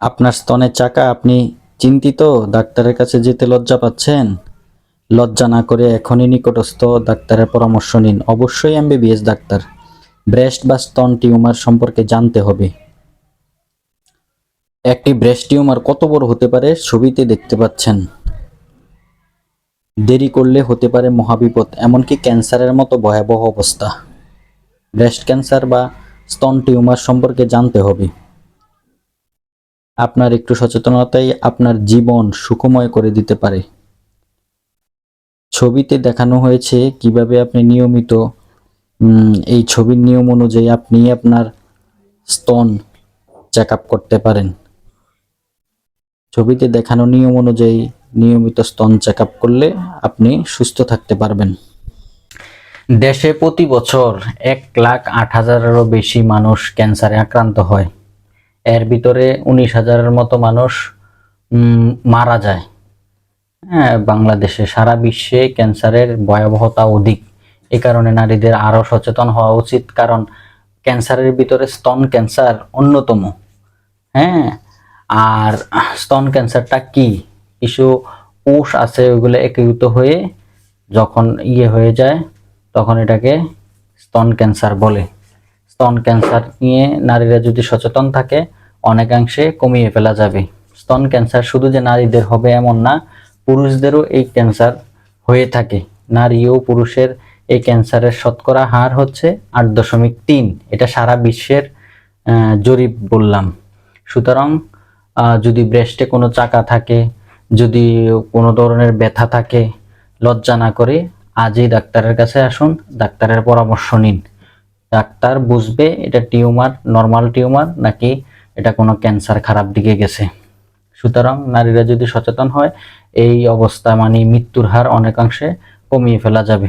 আপনার স্তনের চাকা, আপনি চিন্তিত? ডাক্তারের কাছে যেতে লজ্জা পাচ্ছেন? লজ্জা না করে এখনই নিকটস্থ ডাক্তারের পরামর্শ নিন। অবশ্যই এমবিবিএস ডাক্তার। ব্রেস্ট বা স্তন টিউমার সম্পর্কে জানতে হবে। একটি ব্রেস্ট টিউমার কত বড় হতে পারে ছবিতে দেখতে পাচ্ছেন। দেরি করলে হতে পারে মহাবিপদ, এমনকি ক্যান্সারের মতো ভয়াবহ অবস্থা। ব্রেস্ট ক্যান্সার বা স্তন টিউমার সম্পর্কে জানতে হবে। আপনার একটু সচেতনতাই আপনার জীবন সুখময় করে দিতে পারে। ছবিতে দেখানো হয়েছে কীভাবে আপনি নিয়মিত এই ছবির নিয়ম অনুযায়ী আপনি আপনার স্তন চেক করতে পারেন। ছবিতে দেখানো নিয়ম অনুযায়ী নিয়মিত স্তন চেক করলে আপনি সুস্থ থাকতে পারবেন। দেশে প্রতি বছর এক লাখ আট হাজারেরও বেশি মানুষ ক্যান্সারে আক্রান্ত হয়। এর ভিতরে উনিশ হাজারের মতো মানুষ মারা যায়। হ্যাঁ বাংলাদেশে, সারা বিশ্বে ক্যান্সারের ভয়াবহতা অধিক। এ কারণে নারীদের আরও সচেতন হওয়া উচিত, কারণ ক্যান্সারের ভিতরে স্তন ক্যান্সার অন্যতম। হ্যাঁ আর স্তন ক্যান্সারটা কি? কিছু কোষ আছে ওইগুলো একীভূত হয়ে যখন ইয়ে হয়ে যায়, তখন এটাকে স্তন ক্যান্সার বলে। স্তন ক্যান্সার নিয়ে নারীরা যদি সচেতন থাকে, অনেকাংশে কমিয়ে ফেলা যাবে। স্তন ক্যান্সার শুধু যে নারীদের হবে এমন না, পুরুষদেরও এই ক্যান্সার হয়ে থাকে। নারী ও পুরুষের এই ক্যান্সারের শতকরা হার হচ্ছে আট দশমিক তিন। এটা সারা বিশ্বের জরিপ বললাম। সুতরাং যদি ব্রেস্টে কোনো চাকা থাকে, যদি কোনো ধরনের ব্যথা থাকে, লজ্জা না করে, আজই ডাক্তারের কাছে আসুন, ডাক্তারের পরামর্শ নিন। ডাক্তার বুঝবে এটা টিউমার নর্মাল টিউমার নাকি এটা কোনো ক্যান্সার খারাপ দিকে গেছে। সুতরাং নারীরা যদি সচেতন হয়, এই অবস্থা মানে মৃত্যুর হার অনেকাংশে কমিয়ে ফেলা যাবে।